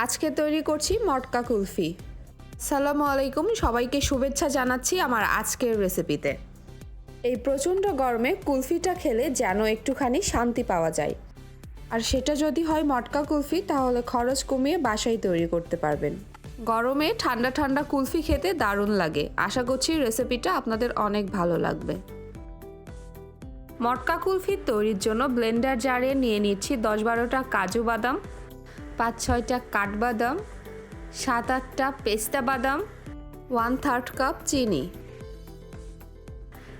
আজকে তৈরি করছি মটকা কুলফি। সালামু আলাইকুম, সবাইকে শুভেচ্ছা জানাচ্ছি আমার আজকের রেসিপিতে এই প্রচণ্ড গরমে কুলফিটা খেলে যেন একটুখানি শান্তি পাওয়া যায়। আর সেটা যদি হয় মটকা কুলফি, তাহলে খরচ কমিয়ে বাসায় তৈরি করতে পারবেন। গরমে ঠান্ডা ঠান্ডা কুলফি খেতে দারুণ লাগে। আশা করছি রেসিপিটা আপনাদের অনেক ভালো লাগবে। মটকা কুলফি তৈরির জন্য ব্লেন্ডার জারে নিয়ে নিচ্ছি দশ বারোটা কাজু বাদাম পাঁচ, ছয়টা কাঠবাদাম, সাত, আটটা পেস্তা বাদাম ওয়ান থার্ড কাপ চিনি।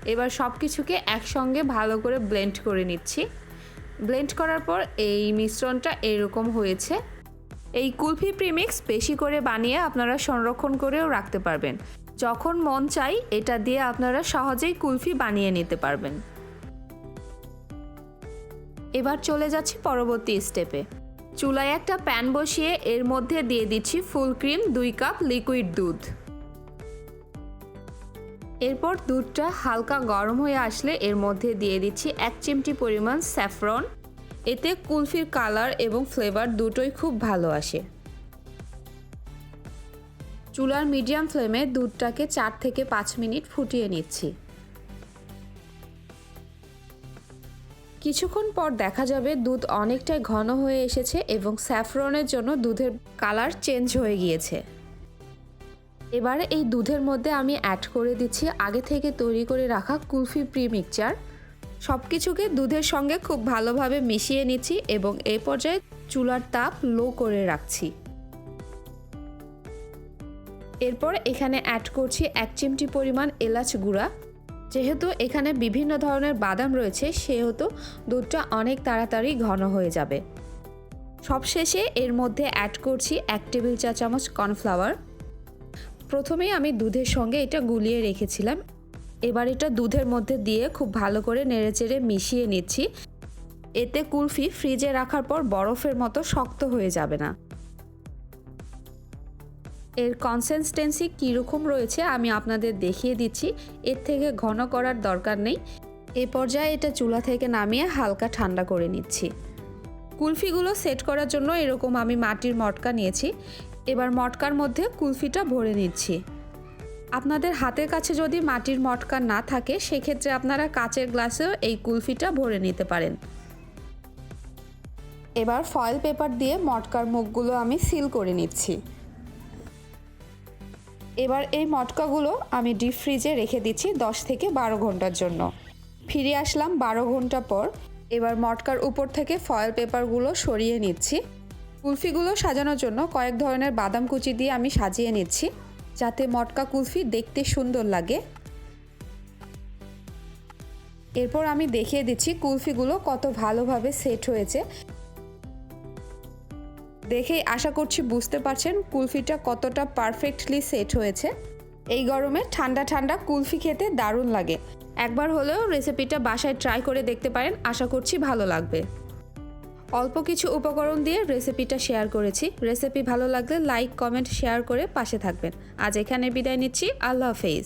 এবার সব কিছুকে একসঙ্গে ভালো করে ব্লেন্ড করে নিচ্ছি। ব্লেন্ড করার পর এই মিশ্রণটা এরকম হয়েছে। এই কুলফি প্রিমিক্স বেশি করে বানিয়ে আপনারা সংরক্ষণ করেও রাখতে পারবেন। যখন মন চাই, এটা দিয়ে আপনারা সহজেই কুলফি বানিয়ে নিতে পারবেন। এবার চলে যাচ্ছি পরবর্তী স্টেপে চুলায় একটা প্যান বসিয়ে এর মধ্যে দিয়ে দিচ্ছি ফুল ক্রিম, দুই কাপ লিকুইড দুধ। এরপর দুধটা হালকা গরম হয়ে আসলে এর মধ্যে দিয়ে দিচ্ছি এক চিমটি পরিমাণ স্যাফরন। এতে কুলফির কালার এবং ফ্লেভার দুটোই খুব ভালো আসে। চুলার মিডিয়াম ফ্লেমে দুধটাকে চার থেকে পাঁচ মিনিট ফুটিয়ে নিচ্ছি। কিছুক্ষণ পর দেখা যাবে দুধ অনেকটাই ঘন হয়ে এসেছে এবং স্যাফরনের জন্য দুধের কালার চেঞ্জ হয়ে গিয়েছে। এবারে এই দুধের মধ্যে আমি অ্যাড করে দিচ্ছি আগে থেকে তৈরি করে রাখা কুলফি প্রি মিক্সচার সব কিছুকে দুধের সঙ্গে খুব ভালোভাবে মিশিয়ে নিচ্ছি এবং এই পর্যায়ে চুলার তাপ লো করে রাখছি। এরপর এখানে অ্যাড করছি এক চিমটি পরিমাণ এলাচ গুঁড়া। যেহেতু এখানে বিভিন্ন ধরনের বাদাম রয়েছে, সেহেতু দুধটা অনেক তাড়াতাড়ি ঘন হয়ে যাবে। সবশেষে এর মধ্যে অ্যাড করছি এক টেবিল চা চামচ কর্নফ্লাওয়ার প্রথমেই আমি দুধের সঙ্গে এটা গুলিয়ে রেখেছিলাম। এবার এটা দুধের মধ্যে দিয়ে খুব ভালো করে নেড়েচেড়ে মিশিয়ে নিচ্ছি। এতে কুলফি ফ্রিজে রাখার পর বরফের মতো শক্ত হয়ে যাবে না। এর কনসিস্টেন্সি কীরকম রয়েছে আমি আপনাদের দেখিয়ে দিচ্ছি। এর থেকে ঘন করার দরকার নেই। এ পর্যায়ে এটা চুলা থেকে নামিয়ে হালকা ঠান্ডা করে নিচ্ছি। কুলফিগুলো সেট করার জন্য এরকম আমি মাটির মটকা নিয়েছি। এবার মটকার মধ্যে কুলফিটা ভরে নিচ্ছি। আপনাদের হাতের কাছে যদি মাটির মটকা না থাকে, সেক্ষেত্রে আপনারা কাচের গ্লাসেও এই কুলফিটা ভরে নিতে পারেন। এবার ফয়েল পেপার দিয়ে মটকার মুখগুলো আমি সিল করে নিচ্ছি। এবার এই মটকাগুলো আমি ডিপ ফ্রিজে রেখে দিচ্ছি 10 থেকে বারো ঘণ্টার জন্য। ফিরে আসলাম বারো ঘণ্টা পর। এবার মটকার উপর থেকে ফয়েল পেপারগুলো সরিয়ে নিচ্ছি। কুলফিগুলো সাজানোর জন্য কয়েক ধরনের বাদাম কুচি দিয়ে আমি সাজিয়ে নিচ্ছি, যাতে মটকা কুলফি দেখতে সুন্দর লাগে। এরপর আমি দেখিয়ে দিচ্ছি কুলফিগুলো কত ভালোভাবে সেট হয়েছে। দেখেই আশা করছি বুঝতে পারছেন, কুলফিটা কতটা পারফেক্টলি সেট হয়েছে। এই গরমে ঠান্ডা ঠান্ডা কুলফি খেতে দারুণ লাগে। একবার হলেও রেসিপিটা বাসায় ট্রাই করে দেখতে পারেন, আশা করছি ভালো লাগবে। অল্প কিছু উপকরণ দিয়ে রেসিপিটা শেয়ার করেছি। রেসিপি ভালো লাগলে লাইক কমেন্ট শেয়ার করে পাশে থাকবেন। আজ এখানে বিদায় নিচ্ছি। আল্লাহ হাফেজ।